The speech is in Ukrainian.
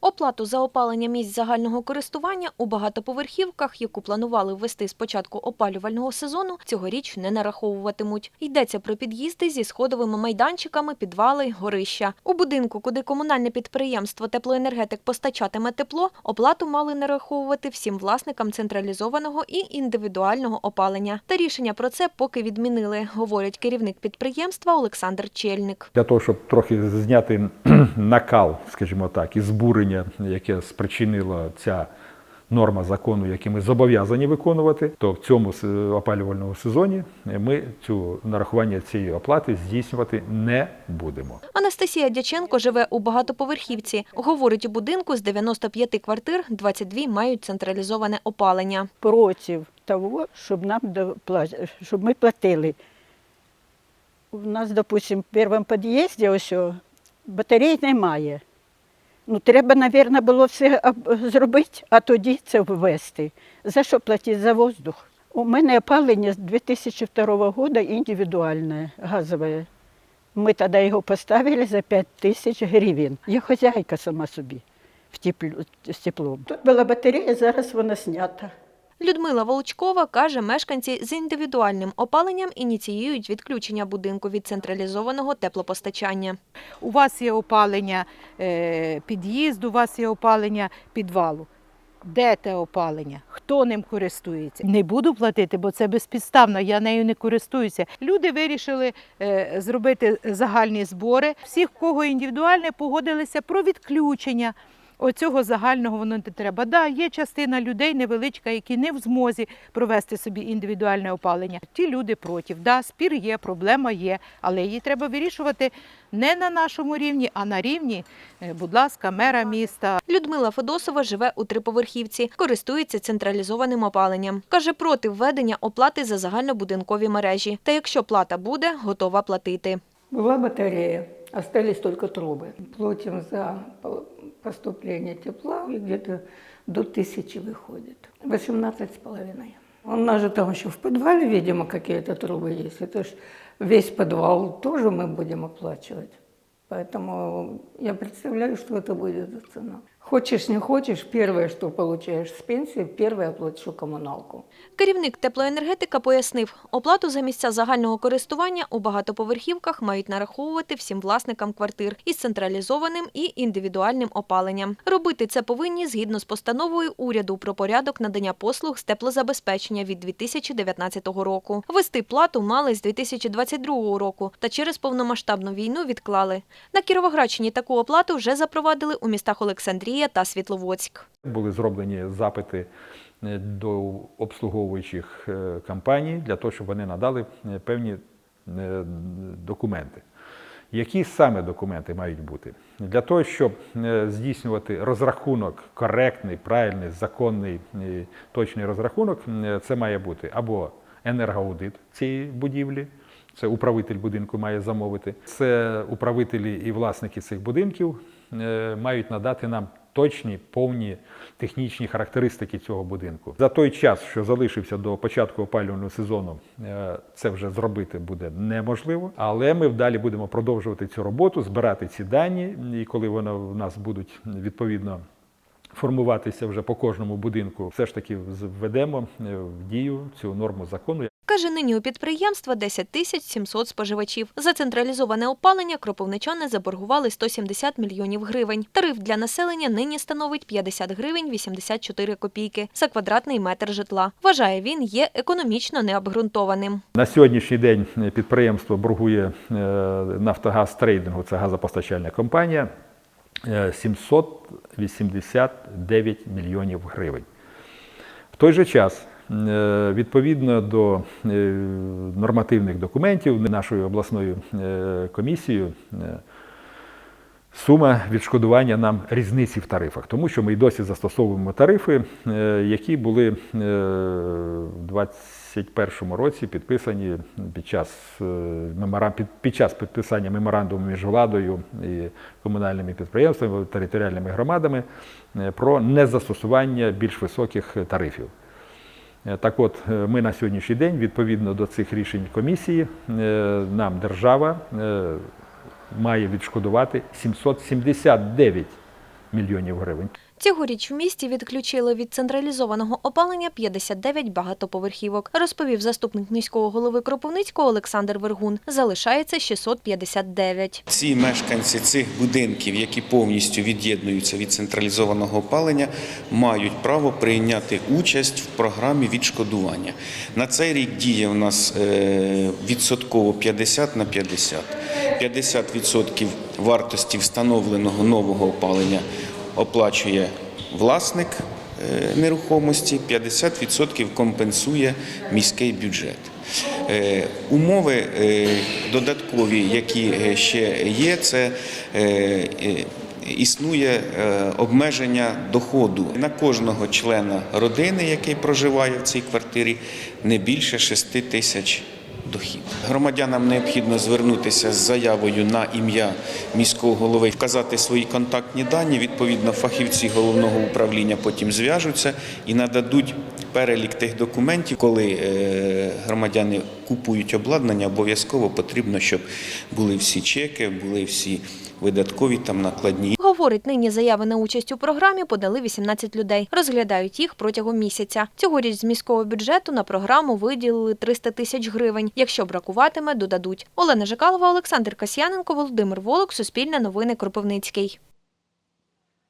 Оплату за опалення місць загального користування у багатоповерхівках, яку планували ввести з початку опалювального сезону, цьогоріч не нараховуватимуть. Йдеться про під'їзди зі сходовими майданчиками, підвали, горища. У будинку, куди комунальне підприємство «Теплоенергетик» постачатиме тепло, оплату мали нараховувати всім власникам централізованого і індивідуального опалення. Та рішення про це поки відмінили, говорить керівник підприємства Олександр Чельник. Для того, щоб трохи зняти накал, скажімо так, і збурення, яке спричинила ця норма закону, який ми зобов'язані виконувати, то в цьому опалювальному сезоні ми цю нарахування цієї оплати здійснювати не будемо. Анастасія Дяченко живе у багатоповерхівці. Говорить, у будинку з 95 квартир 22 мають централізоване опалення. против того, щоб нам допла- щоб ми платили. У нас, допустим, в першому під'їзді ось батарей немає. Ну, треба, мабуть, було все зробити, а тоді це ввести. За що платити? За воздух. У мене опалення з 2002 року індивідуальне, газове. Ми тоді його поставили за 5 тисяч гривень. Я хазяйка сама собі в з теплом. Тут була батарея, зараз вона знята. Людмила Волчкова каже, мешканці з індивідуальним опаленням ініціюють відключення будинку від централізованого теплопостачання. у вас є опалення е, під'їзду, у вас є опалення підвалу. Де те опалення? Хто ним користується? Не буду платити, бо це безпідставно, я нею не користуюся. Люди вирішили е, зробити загальні збори. Всіх, кого індивідуальне, погодилися про відключення. Оцього загального воно не треба. Да, є частина людей невеличка, які не в змозі провести собі індивідуальне опалення. Ті люди проти. Да, спір є, проблема є, але її треба вирішувати не на нашому рівні, а на рівні, е, будь ласка, мера міста. Людмила Федосова живе у триповерхівці, користується централізованим опаленням. Каже, проти введення оплати за загальнобудинкові мережі. Та якщо плата буде, готова платити. Была батарея, остались только трубы. Платим за поступление тепла, и где-то до тысячи выходит. 18 с половиной. У нас же там еще в подвале, видимо, какие-то трубы есть. Это ж весь подвал тоже мы будем оплачивать. Поэтому я представляю, что это будет за цена. Хочешь, не хочешь, первое, что получаешь с пенсии, первое оплачу коммуналку. Керівник теплоенергетика пояснив, оплату за місця загального користування у багатоповерхівках мають нараховувати всім власникам квартир із централізованим і індивідуальним опаленням. Робити це повинні згідно з постановою уряду про порядок надання послуг з теплозабезпечення від 2019 року. Вести плату мали з 2022 року, та через повномасштабну війну відклали. На Кіровоградщині таку оплату вже запровадили у містах Олександрія та Світловодськ. Були зроблені запити е, до обслуговуючих е, компаній для того, щоб вони надали е, певні документи. Які саме документи мають бути? Для того, щоб здійснювати розрахунок коректний, правильний, законний, точний розрахунок, це має бути або енергоаудит цієї будівлі, це управитель будинку має замовити. Це управителі і власники цих будинків мають надати нам точні, повні технічні характеристики цього будинку. За той час, що залишився до початку опалювального сезону, е, це вже зробити буде неможливо. Але ми далі будемо продовжувати цю роботу, збирати ці дані, і коли вони в нас будуть відповідно формуватися вже по кожному будинку, все ж таки введемо е, в дію цю норму закону. Каже, нині у підприємства 10 тисяч 700 споживачів. За централізоване опалення кропивничани заборгували 170 мільйонів гривень. Тариф для населення нині становить 50 гривень 84 копійки за квадратний метр житла. Вважає він є економічно необґрунтованим. На сьогоднішній день е, підприємство боргує е, Нафтогаз трейдингу, це газопостачальна компанія, е, 789 мільйонів гривень. В той же час, е, відповідно до е, нормативних документів нашою обласною е, комісією, е, сума відшкодування нам різниці в тарифах, тому що ми й досі застосовуємо тарифи, е, які були е, в 2021 році підписані під час, е, під, час підписання меморандуму між владою і комунальними підприємствами, територіальними громадами е, про незастосування більш високих тарифів. Е, Так от, е, ми на сьогоднішній день, відповідно до цих рішень комісії, е, нам держава має відшкодувати 779 мільйонів гривень. Цьогоріч в місті відключили від централізованого опалення 59 багатоповерхівок, розповів заступник міського голови Кропивницького Олександр Вергун. Залишається 659. Ці мешканці цих будинків, які повністю від'єднуються від централізованого опалення, мають право прийняти участь в програмі відшкодування. На цей рік діє в нас е, відсотково 50 на 50. 50% вартості встановленого нового опалення оплачує власник е, нерухомості, 50% компенсує міський бюджет. Е, Умови е, додаткові, які ще є, це існує обмеження доходу на кожного члена родини, який проживає в цій квартирі, не більше 6 тисяч дохід. Громадянам необхідно звернутися з заявою на ім'я міського голови, вказати свої контактні дані. Відповідно, фахівці головного управління потім зв'яжуться і нададуть перелік тих документів, коли е, громадяни купують обладнання, обов'язково потрібно, щоб були всі чеки, були всі видаткові там накладні. Говорить, нині заяви на участь у програмі подали 18 людей. Розглядають їх протягом місяця. Цьогоріч з міського бюджету на програму виділили 300 тисяч гривень. Якщо бракуватиме, додадуть. Олена Жикалова, Олександр Касьяненко, Володимир Волок, Суспільне новини Кропивницький.